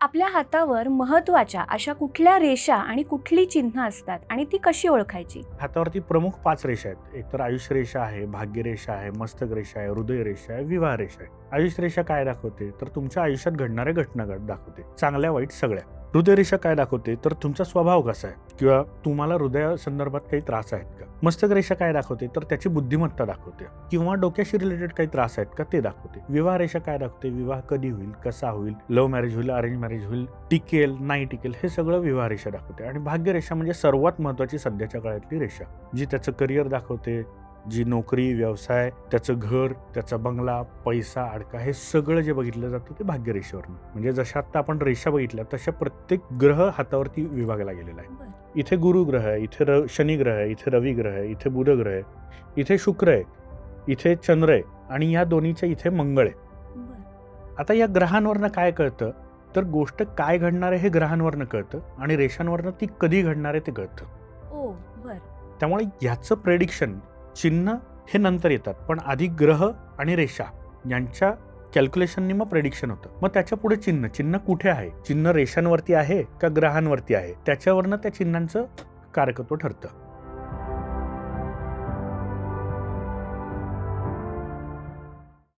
आपल्या हातावर महत्त्वाच्या अशा कुठल्या रेषा आणि कुठली चिन्ह असतात आणि ती कशी ओळखायची? हातावरती प्रमुख पाच रेषा आहेत. एक तर आयुष्य रेषा आहे भाग्य रेषा आहे मस्तक रेषा आहे हृदय रेषा आहे विवाह रेषा आहे. आयुष्य रेषा काय दाखवते? तर तुमच्या आयुष्यात घडणाऱ्या घटना दाखवते. चांगल्या वाईट सगळ्या. हृदयरेषा काय दाखवते? तर तुमचा स्वभाव कसा आहे? किंवा तुम्हाला हृदया संदर्भात काही त्रास आहेत का? मस्तक रेषा काय दाखवते? तर त्याची बुद्धिमत्ता दाखवते. किंवा डोक्याशी रिलेटेड काही त्रास आहेत का? ते दाखवते. विवाह रेषा काय दाखवते? विवाह कधी होईल? कसा होईल? लव्ह मॅरेज होईल अरेंज मॅरेज होईल टिकेल नाही टिकेल हे सगळं विवाह रेषा दाखवते. आणि भाग्य रेषा म्हणजे सर्वात महत्वाची सध्याच्या काळातली रेषा जी त्याचं करिअर दाखवते जी नोकरी व्यवसाय त्याचं घर त्याचा बंगला पैसा अडका हे सगळं जे बघितलं जातं ते भाग्यरेषेवरनं. म्हणजे जशा आता आपण रेषा बघितल्या तशा प्रत्येक ग्रह हातावरती विभागला गेलेला आहे. इथे गुरु ग्रह आहे इथे र शनी ग्रह आहे इथे रवी ग्रह आहे इथे बुध ग्रह आहे इथे शुक्र आहे इथे चंद्र आहे आणि या दोन्हीच्या इथे मंगळ आहे. आता या ग्रहांवरनं काय कळतं? तर गोष्ट काय घडणार आहे हे ग्रहांवरनं कळतं आणि रेषांवरनं ती कधी घडणार आहे ते कळतं. त्यामुळे ह्याचं प्रेडिक्शन चिन्ह हे नंतर येतात पण आधी ग्रह आणि रेषा यांच्या कॅल्क्युलेशननी मग प्रेडिक्शन होतं. मग त्याच्या पुढे चिन्ह चिन्ह कुठे आहे? चिन्ह रेषांवरती आहे का ग्रहांवरती आहे? त्याच्यावरनं त्या चिन्हांचं कारकत्व ठरतं.